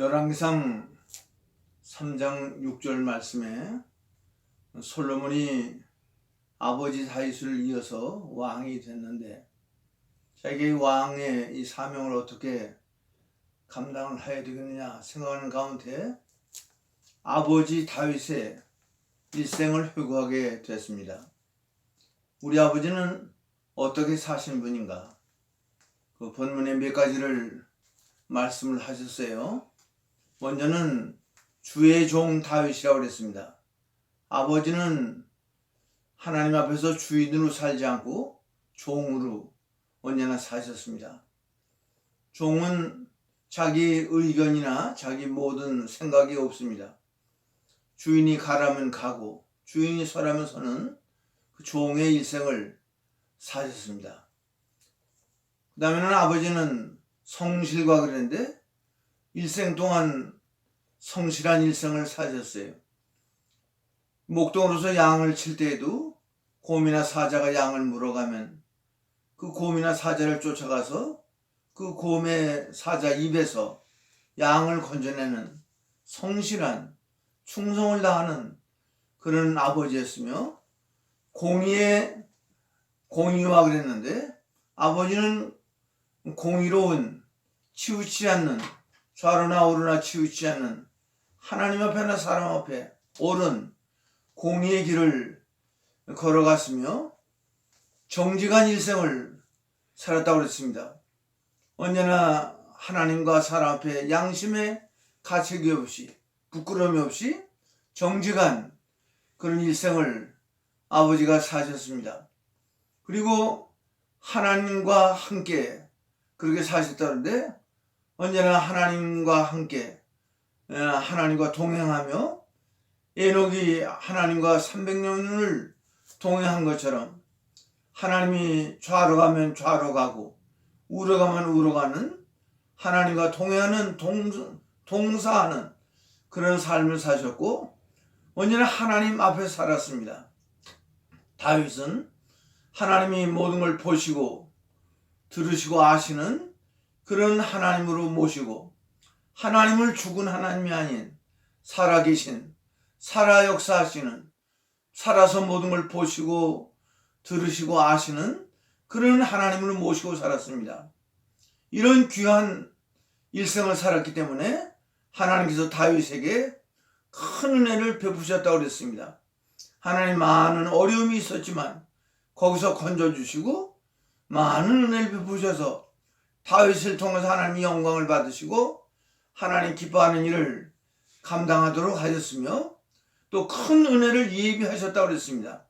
열왕기상 3장 6절 말씀에 솔로몬이 아버지 다윗을 이어서 왕이 됐는데 자기 왕의 이 사명을 어떻게 감당을 해야 되겠느냐 생각하는 가운데 아버지 다윗의 일생을 회고하게 됐습니다. 우리 아버지는 어떻게 사신 분인가? 그 본문에 몇 가지를 말씀을 하셨어요. 먼저는 주의 종 다윗이라고 그랬습니다. 아버지는 하나님 앞에서 주인으로 살지 않고 종으로 언제나 사셨습니다. 종은 자기 의견이나 자기 모든 생각이 없습니다. 주인이 가라면 가고 주인이 서라면 서는 그 종의 일생을 사셨습니다. 그 다음에는 아버지는 성실과 그랬는데 일생 동안 성실한 일생을 사셨어요. 목동으로서 양을 칠 때에도 곰이나 사자가 양을 물어가면 그 곰이나 사자를 쫓아가서 그 곰의 사자 입에서 양을 건져내는 성실한 충성을 다하는 그런 아버지였으며 공의의 공의와 그랬는데 아버지는 공의로운 치우치 않는 좌로나 우로나 치우치 않는 하나님 앞에나 사람 앞에 옳은 공의의 길을 걸어갔으며 정직한 일생을 살았다고 그랬습니다. 언제나 하나님과 사람 앞에 양심의 가책이 없이 부끄러움이 없이 정직한 그런 일생을 아버지가 사셨습니다. 그리고 하나님과 함께 그렇게 사셨다는데 언제나 하나님과 함께 에, 하나님과 동행하며 에녹이 하나님과 300년을 동행한 것처럼 하나님이 좌로 가면 좌로 가고 우로 가면 우로 가는 하나님과 동행하는 동, 동사하는 그런 삶을 사셨고 언제나 하나님 앞에 살았습니다. 다윗은 하나님이 모든 걸 보시고 들으시고 아시는 그런 하나님으로 모시고 하나님을 죽은 하나님이 아닌 살아계신 살아 역사하시는 살아서 모든 걸 보시고 들으시고 아시는 그런 하나님을 모시고 살았습니다. 이런 귀한 일생을 살았기 때문에 하나님께서 다윗에게 큰 은혜를 베푸셨다고 그랬습니다. 하나님 많은 어려움이 있었지만 거기서 건져주시고 많은 은혜를 베푸셔서 다윗을 통해서 하나님이 영광을 받으시고 하나님 기뻐하는 일을 감당하도록 하셨으며 또 큰 은혜를 예비하셨다고 그랬습니다.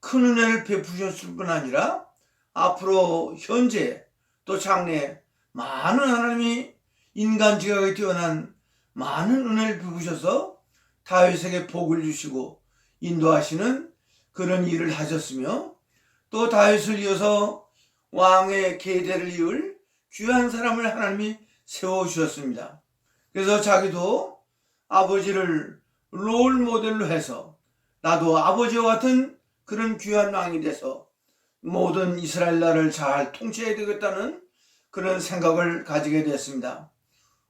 큰 은혜를 베푸셨을 뿐 아니라 앞으로 현재 또 장래 많은 하나님이 인간 지각에 뛰어난 많은 은혜를 베푸셔서 다윗에게 복을 주시고 인도하시는 그런 일을 하셨으며 또 다윗을 이어서 왕의 계대를 이을 귀한 사람을 하나님이 세워 주셨습니다. 그래서 자기도 아버지를 롤 모델로 해서 나도 아버지와 같은 그런 귀한 왕이 돼서 모든 이스라엘 나라를 잘 통치해야 되겠다는 그런 생각을 가지게 됐습니다.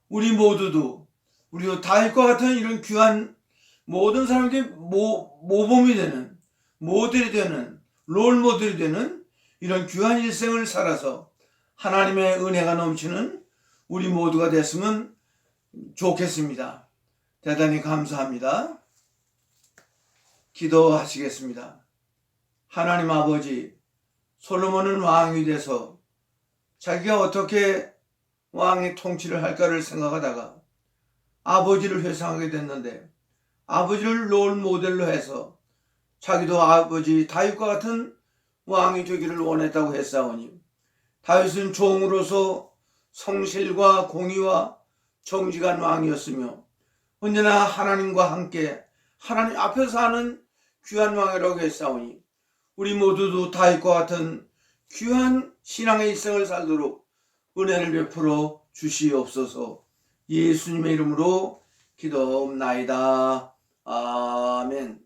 우리 모두도 우리도 다윗과 같은 이런 귀한 모든 사람에게 모, 모범이 되는 모델이 되는 롤 모델이 되는 이런 귀한 일생을 살아서 하나님의 은혜가 넘치는 우리 모두가 됐으면 좋겠습니다. 대단히 감사합니다. 기도하시겠습니다. 하나님 아버지, 솔로몬은 왕이 돼서 자기가 어떻게 왕의 통치를 할까를 생각하다가 아버지를 회상하게 됐는데 아버지를 롤 모델로 해서 자기도 아버지 다윗과 같은 왕이 되기를 원했다고 했사오니 다윗은 종으로서 성실과 공의와 정직한 왕이었으며 언제나 하나님과 함께 하나님 앞에서 하는 귀한 왕이라고 했사오니 우리 모두도 다윗과 같은 귀한 신앙의 일생을 살도록 은혜를 베풀어 주시옵소서 예수님의 이름으로 기도옵나이다. 아멘.